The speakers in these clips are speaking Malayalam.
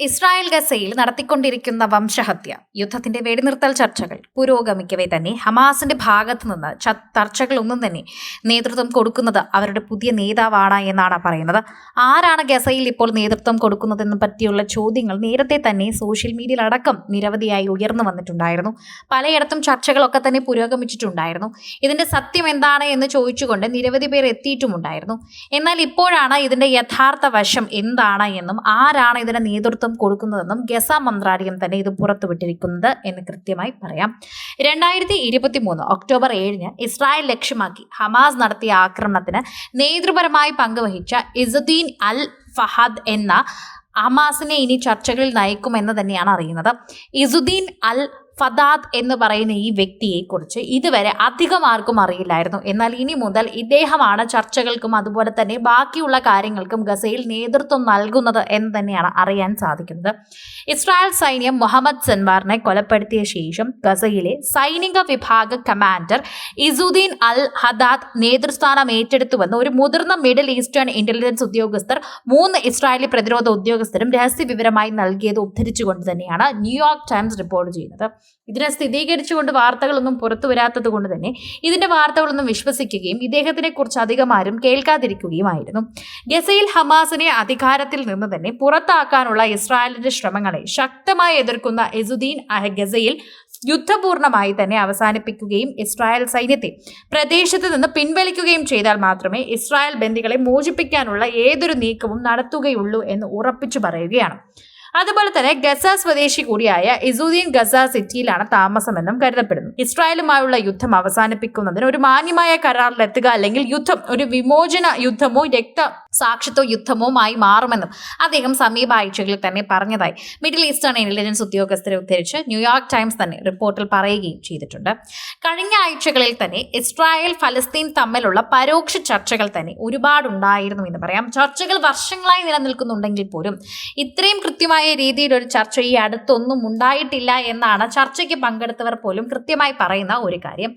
ഇസ്രായേൽ ഗസയിൽ നടത്തിക്കൊണ്ടിരിക്കുന്ന വംശഹത്യ യുദ്ധത്തിന്റെ വെടിനിർത്തൽ ചർച്ചകൾ പുരോഗമിക്കവേ തന്നെ ഹമാസിന്റെ ഭാഗത്തു നിന്ന് ചർച്ചകൾ ചർച്ചകളൊന്നും തന്നെ നേതൃത്വം കൊടുക്കുന്നത് അവരുടെ പുതിയ നേതാവാണ് എന്നാണ് പറയുന്നത്. ആരാണ് ഗസയിൽ ഇപ്പോൾ നേതൃത്വം കൊടുക്കുന്നതെന്ന് പറ്റിയുള്ള ചോദ്യങ്ങൾ നേരത്തെ തന്നെ സോഷ്യൽ മീഡിയയിൽ അടക്കം നിരവധിയായി ഉയർന്നു വന്നിട്ടുണ്ടായിരുന്നു. പലയിടത്തും ചർച്ചകളൊക്കെ തന്നെ പുരോഗമിച്ചിട്ടുണ്ടായിരുന്നു. ഇതിന്റെ സത്യം എന്താണ് എന്ന് ചോദിച്ചുകൊണ്ട് നിരവധി പേർ എത്തിയിട്ടുമുണ്ടായിരുന്നു. എന്നാൽ ഇപ്പോഴാണ് ഇതിന്റെ യഥാർത്ഥ വശം എന്താണ് എന്നും ആരാണ് ഇതിന്റെ നേതൃത്വം കൊടുക്കുന്നതെന്നും ഗസ മന്ത്രാലയം തന്നെ ഇത് പുറത്തുവിട്ടിരിക്കുന്നത് എന്ന് കൃത്യമായി പറയാം. രണ്ടായിരത്തി ഇരുപത്തി മൂന്ന് ഒക്ടോബർ ഏഴിന് ഇസ്രായേൽ ലക്ഷ്യമാക്കി ഹമാസ് നടത്തിയ ആക്രമണത്തിന് നേതൃപരമായി പങ്കുവഹിച്ച ഇസുദ്ദീൻ അൽ ഫഹദ് എന്ന ഹമാസിനെ ഇനി ചർച്ചകളിൽ നയിക്കുമെന്ന് തന്നെയാണ് അറിയുന്നത്. ഇസുദ്ദീൻ അൽ ഫദാദ് എന്ന് പറയുന്ന ഈ വ്യക്തിയെക്കുറിച്ച് ഇതുവരെ അധികം ആർക്കും അറിയില്ലായിരുന്നു. എന്നാൽ ഇനി മുതൽ ഇദ്ദേഹമാണ് ചർച്ചകൾക്കും അതുപോലെ തന്നെ ബാക്കിയുള്ള കാര്യങ്ങൾക്കും ഗസയിൽ നേതൃത്വം നൽകുന്നത് എന്ന് തന്നെയാണ് അറിയാൻ സാധിക്കുന്നത്. ഇസ്രായേൽ സൈന്യം മുഹമ്മദ് സൻവാറിനെ കൊലപ്പെടുത്തിയ ശേഷം ഗസയിലെ സൈനിക വിഭാഗ കമാൻഡർ ഇസുദ്ദീൻ അൽ ഹദാദ് നേതൃസ്ഥാനം ഏറ്റെടുത്തുവെന്ന് ഒരു മുതിർന്ന മിഡിൽ ഈസ്റ്റേൺ ഇന്റലിജൻസ് ഉദ്യോഗസ്ഥർ മൂന്ന് ഇസ്രായേലി പ്രതിരോധ ഉദ്യോഗസ്ഥരും രഹസ്യ വിവരമായി നൽകിയത് ഉദ്ധരിച്ചുകൊണ്ട് തന്നെയാണ് ന്യൂയോർക്ക് ടൈംസ് റിപ്പോർട്ട് ചെയ്യുന്നത്. ഇതിനെ സ്ഥിരീകരിച്ചുകൊണ്ട് വാർത്തകളൊന്നും പുറത്തു വരാത്തത് കൊണ്ട് തന്നെ ഇതിന്റെ വാർത്തകളൊന്നും വിശ്വസിക്കുകയും ഇദ്ദേഹത്തിനെ കുറിച്ച് അധികം ആരും കേൾക്കാതിരിക്കുകയുമായിരുന്നു. ഗസയിൽ ഹമാസിനെ അധികാരത്തിൽ നിന്ന് തന്നെ പുറത്താക്കാനുള്ള ഇസ്രായേലിന്റെ ശ്രമങ്ങളെ ശക്തമായി എതിർക്കുന്ന എസുദ്ദീൻ അഹ് ഗസയിൽ യുദ്ധപൂർണമായി തന്നെ അവസാനിപ്പിക്കുകയും ഇസ്രായേൽ സൈന്യത്തെ പ്രദേശത്ത് നിന്ന് പിൻവലിക്കുകയും ചെയ്താൽ മാത്രമേ ഇസ്രായേൽ ബന്ദികളെ മോചിപ്പിക്കാനുള്ള ഏതൊരു നീക്കവും നടത്തുകയുള്ളൂ എന്ന് ഉറപ്പിച്ചു പറയുകയാണ്. അതുപോലെ തന്നെ ഗസ സ്വദേശി കൂടിയായ ഇസുദ്ദീൻ ഗസ സിറ്റിയിലാണ് താമസമെന്നും കരുതപ്പെടുന്നു. ഇസ്രായേലുമായുള്ള യുദ്ധം അവസാനിപ്പിക്കുന്നതിന് ഒരു മാന്യമായ കരാറിലെത്തുക അല്ലെങ്കിൽ യുദ്ധം ഒരു വിമോചന യുദ്ധമോ രക്ത സാക്ഷിത്വ യുദ്ധമോമായി മാറുമെന്നും അദ്ദേഹം സമീപ ആഴ്ചകളിൽ തന്നെ പറഞ്ഞതായി. മിഡിൽ ഈസ്റ്റേൺ ഇന്റലിജൻസ് ഉദ്യോഗസ്ഥരെ ഉദ്ധരിച്ച് ന്യൂയോർക്ക് ടൈംസ് തന്നെ റിപ്പോർട്ടിൽ പറയുകയും ചെയ്തിട്ടുണ്ട്. കഴിഞ്ഞ ആഴ്ചകളിൽ തന്നെ ഇസ്രായേൽ ഫലസ്തീൻ തമ്മിലുള്ള പരോക്ഷ ചർച്ചകൾ തന്നെ ഒരുപാടുണ്ടായിരുന്നു എന്ന് പറയാം. ചർച്ചകൾ വർഷങ്ങളായി നിലനിൽക്കുന്നുണ്ടെങ്കിൽ പോലും ഇത്രയും കൃത്യമായ രീതിയിൽ ഒരു ചർച്ച ഈ അടുത്തൊന്നും ഉണ്ടായിട്ടില്ല എന്നാണ് ചർച്ചയ്ക്ക് പങ്കെടുത്തവർ പോലും കൃത്യമായി പറയുന്ന ഒരു കാര്യം.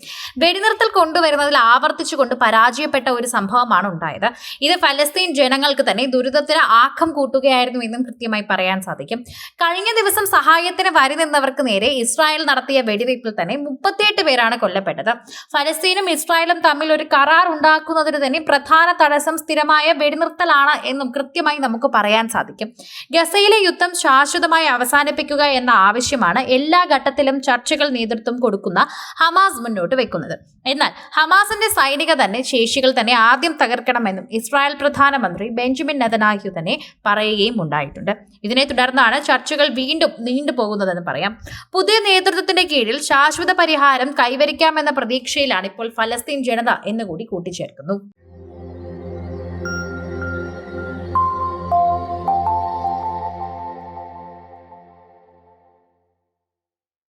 വെടിനിർത്തൽ കൊണ്ടുവരുന്നതിൽ ആവർത്തിച്ചുകൊണ്ട് പരാജയപ്പെട്ട ഒരു സംഭവമാണ് ഉണ്ടായത്. ഇത് ഫലസ്തീൻ ജനങ്ങൾക്ക് തന്നെ ദുരിതത്തിന് ആക്കം കൂട്ടുകയായിരുന്നു എന്നും കൃത്യമായി പറയാൻ സാധിക്കും. കഴിഞ്ഞ ദിവസം സഹായത്തിന് വരി നിന്നവർക്ക് നേരെ ഇസ്രായേൽ നടത്തിയ വെടിവയ്പിൽ തന്നെ മുപ്പത്തിയെട്ട് പേരാണ് കൊല്ലപ്പെട്ടത്. ഫലസ്തീനും ഇസ്രായേലും തമ്മിൽ ഒരു കരാർ ഉണ്ടാക്കുന്നതിന് തന്നെ പ്രധാന തടസ്സം സ്ഥിരമായ വെടിനിർത്തലാണ് എന്നും കൃത്യമായി നമുക്ക് പറയാൻ സാധിക്കും. ഗസയിലെ യുദ്ധം ശാശ്വതമായി അവസാനിപ്പിക്കുക എന്ന ആവശ്യമാണ് എല്ലാ ഘട്ടത്തിലും ചർച്ചകൾ നേതൃത്വം കൊടുക്കുന്ന ഹമാസ് മുന്നോട്ട് വെക്കുന്നത്. എന്നാൽ ഹമാസിന്റെ സൈനിക തന്നെ ശേഷികൾ തന്നെ ആദ്യം തകർക്കണമെന്നും ഇസ്രായേൽ പ്രധാനമന്ത്രി ബെഞ്ചമിൻ നെതനാഹ്യു തന്നെ പറയുകയും ഉണ്ടായിട്ടുണ്ട്. ഇതിനെ തുടർന്നാണ് ചർച്ചകൾ വീണ്ടും നീണ്ടുപോകുന്നതെന്ന് പറയാം. പുതിയ നേതൃത്വത്തിന്റെ കീഴിൽ ശാശ്വത പരിഹാരം കൈവരിക്കാമെന്ന പ്രതീക്ഷയിലാണ് ഇപ്പോൾ ഫലസ്തീൻ ജനത എന്നുകൂടി കൂട്ടിച്ചേർക്കുന്നു.